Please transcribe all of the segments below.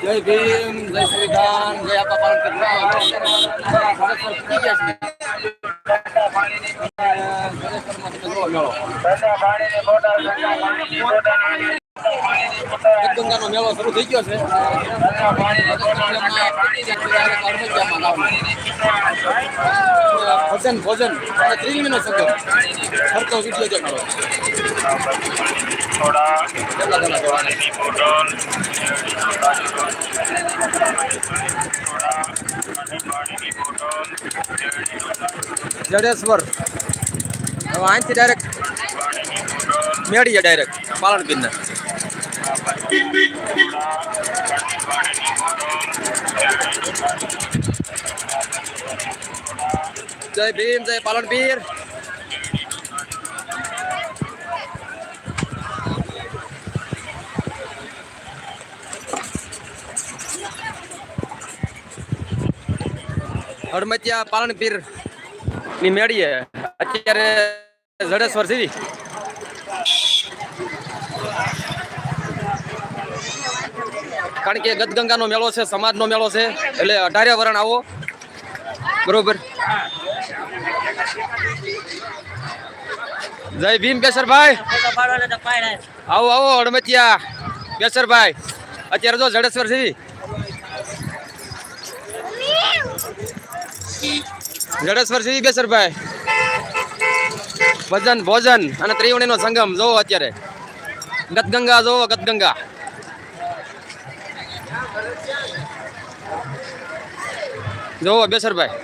જય ભીમ જય શ્રીરામ જય આપા પાલન ગંગાનો મેળો શરૂ થઈ ગયો છે. ભજન, ભોજન. અને ત્રિવેણીનો સંગમ. ફરતો વીડિયો જણા જોવાના જડેશ્વર. હવે અહીંથી ડાયરેક્ટ મેળીએ ડાયરેક્ટ પાલનપીરને જય ભીમ જય પાલનપીર હડમતિયા પાલનપીરની મેળીએ અત્યારે જડેશ્વર જેવી કારણ કે ગદગંગાનો મેળો છે, સમાજનો મેળો છે, એટલે અઢારે વરણ આવો. બરોબર? જય ભીમ કેસરભાઈ. આવો આવો હડમતિયા કેસરભાઈ. અત્યારે જો જડેશ્વર છે. જડેશ્વર સિંહ બેસરભાઈ ભજન, ભોજન અને ત્રિવેણીનો સંગમ જોવો અત્યારે. ગદગંગા જોવો ગદગંગા. જોવો બેસરભાઈ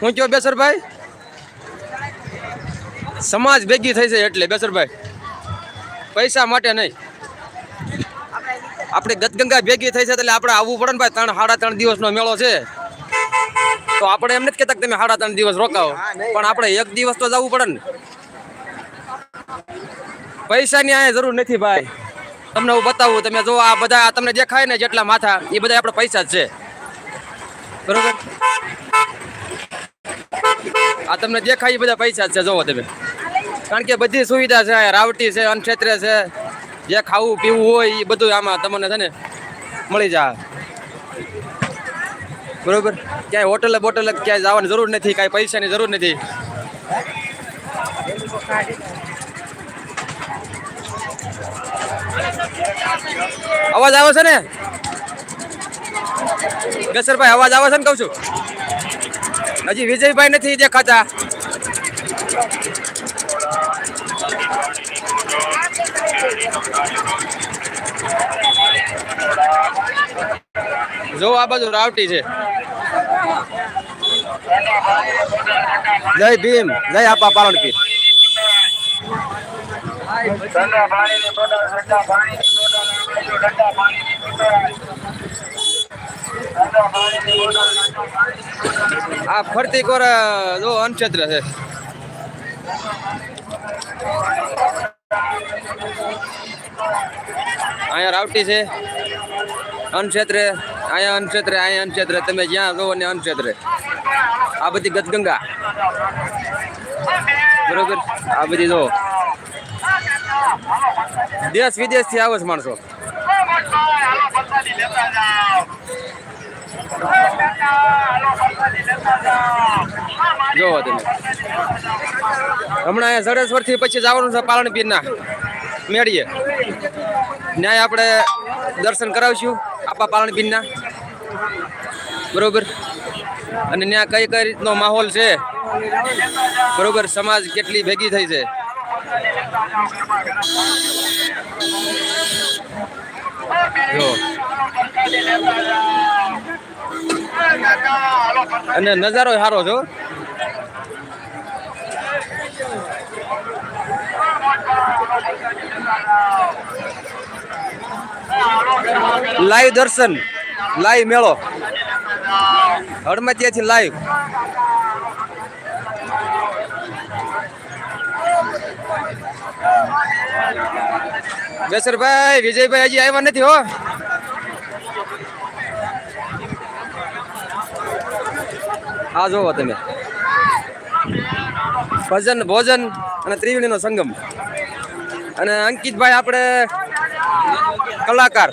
હું કયો બેસરભાઈ સમાજ ભેગી થઈ છે એટલે બેસરભાઈ પૈસા માટે નહીં. આપણે ગતગંગા ભેગી થઈ છે એટલે આપણે આવવું પડે ને ભાઈ, ત્રણ, સાડા ત્રણ દિવસનો મેળો છે. તો આપણે એમ નથી કેતા કે તમે સાડા ત્રણ દિવસ રોકાવો. પણ આપણે એક દિવસ તો જવું પડે ને. પૈસાની આ જરૂર નથી ભાઈ. તમને હું બતાવું તમે જો આ બધા તમને દેખાય ને જેટલા માથા એ બધા આપણે પૈસા જ છે. બરોબર? આ તમને દેખાય એ બધા પૈસા જ છે જોવો તમે. કારણ કે બધી સુવિધા છે રાવટી છે અનક્ષેત્રે છે. જે ખાવું પીવું હોય એ બધું આમાં તમને છે ને મળી જાય. બરોબર? ક્યાંય હોટલે બોટલે ક્યાંય જવાની જરૂર નથી, કાંઈ પૈસાની જરૂર નથી. અવાજ આવે છે ને? ગસરભાઈ અવાજ આવે છે ને કહું છું? હજી વિજયભાઈ નથી દેખાતા. જો આ બાજુ રાવટી છે. જય ભીમ, જય આપા પાલનપીર આ ફરતી કોર જો અનક્ષેત્ર છે. અહીંયા રાવટી છે અનક્ષેત્રે અહીંયા અનક્ષેત્રે અહીંયા અનક્ષેત્રે તમે જ્યાં જોવો ને અનક્ષેત્રે આ બધી ગદગંગા બરોબર? આ બધી જો. દેશ વિદેશથી આવે છે માણસો. જોવો તમે. હમણાં અહીંયા જડેશ્વરથી પછી જવાનું છે પાલનપીરના મેળીએ. ન્યાય આપણે દર્શન કરાવશું આપા પાલનપીરના બરોબર? અને ત્યાં કઈ કઈ રીતનો માહોલ છે? બરોબર, સમાજ કેટલી ભેગી થઈ છે? અને નજારો સારો છો લાઈવ દર્શન લાઈવ મેળો. હડમતિયાથી લાઈવ. બેસરભાઈ વિજયભાઈ હજી આવ્યા નથી હો. આ જોવો તમે. ભજન, ભોજન અને ત્રિવેણીનો સંગમ. અને અંકિતભાઈ આપણે કલાકાર,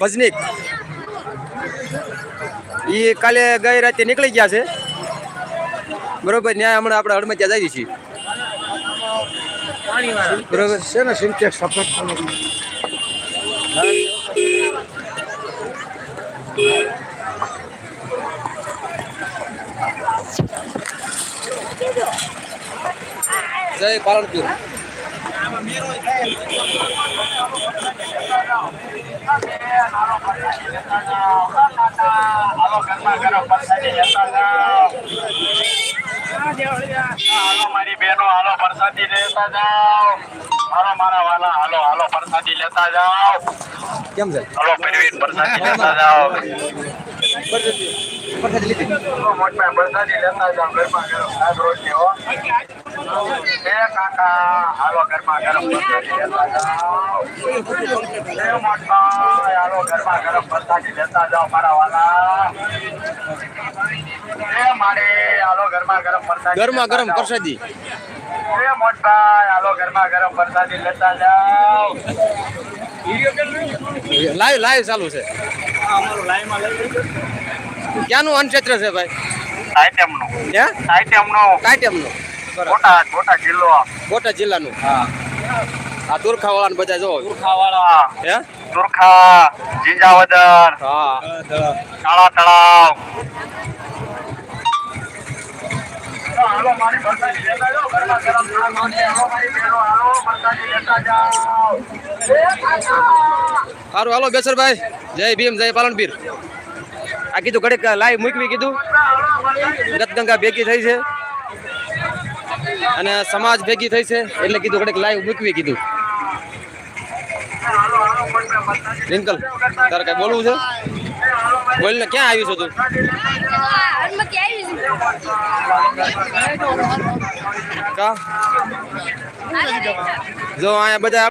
ભજનીક. એ કાલે ગઈ રાતે નીકળી ગયા છે. બરોબર ન્યાય હમણાં આપણે હડમતિયા જઈએ છીએ. બરોબર. છે ને સિન્ટેક્સ સફેદ જય પાલનપુર હાલો ગરમા ગરમ પ્રસાદી લેતા જાઓ હાલો મારી બહેનો હાલો પ્રસાદી લેતા જાઓ હાલો મારા વાલા હાલો હાલો પ્રસાદી લેતા જાઓ કેમ છે? હાલો પરવીન પ્રસાદી લેતા જાઓ. પ્રસાદ લેતા જાઓ ઘરમાં ગરમ રોજ લેવો હો. એ કાકા. હાલો ગરમા ગરમ પ્રસાદી એ હાલો ગરમા ગરમ પ્રસાદી લેતા જાઓ મારા વાલા. એ મારે હાલો ગરમા ગરમ પ્રસાદી ગરમા ગરમ. પ્રસાદી એ હાલો ગરમા ગરમ પ્રસાદી લેતા જાઓ. લાઈવ લાઈવ ચાલુ છે. ક્યાંનું અનક્ષેત્ર છે ભાઈ? આઈટમનું હે? આઈટમનું કાયટેમનું બોટાદ બોટાદ જિલ્લો બોટાદ જિલ્લાનું? આ તુરખા વાળા બધા જો. તુરખાવાળા હે? તુરખા જીંજાવદર હા. કાળા તળાવ. હાલો મારી પ્રસાદી લેતા જાઓ ગરમા ગરમ હાલો મારી હાલો લેતા જાઓ સારું હાલો બેસરભાઈ. જય ભીમ જય પાલનપીર. આ કીધું ઘડીક લાઈવ મૂકવી કીધું. ગતગંગા ભેગી થઈ છે. અને સમાજ ભેગી થઈ છે એટલે કીધું ઘડીક લાઈવ મૂકવી કીધું. રિંકલ, તારે કઈ બોલવું છે? બોલ ને ક્યાં આવ્યું છો તું? જો, અહીંયા બધા